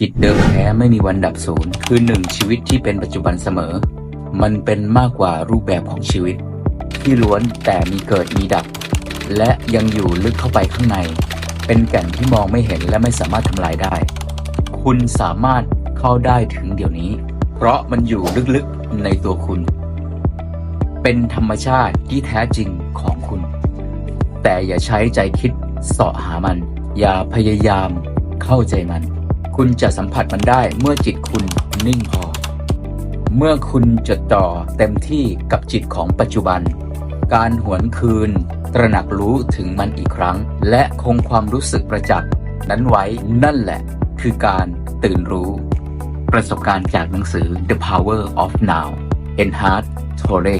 จิตเดิมแท้ไม่มีวันดับสูญคือหนึ่งชีวิตที่เป็นปัจจุบันเสมอ มันเป็นมากกว่ารูปแบบของชีวิต ที่ล้วนแต่มีเกิดมีดับ และยังอยู่ลึกเข้าไปข้างใน เป็นแก่นที่มองไม่เห็นและไม่สามารถทำลายได้ คุณสามารถเข้าได้ถึงเดี๋ยวนี้ เพราะมันอยู่ลึกๆในตัวคุณ เป็นธรรมชาติที่แท้จริงของคุณ แต่อย่าใช้ใจคิดเสาะหามัน อย่าพยายามเข้าใจมัน คุณจะสัมผัสมันได้เมื่อจิตคุณนิ่งพอ เมื่อคุณจดจ่อเต็มที่กับจิตของปัจจุบัน การหวนคืน ตระหนักรู้ถึงมันอีกครั้ง และคงความรู้สึกประจักษ์นั้นไว้นั่นแหละ คือการตื่นรู้ ประสบการณ์จากหนังสือ The Power of Now Enhart Tolle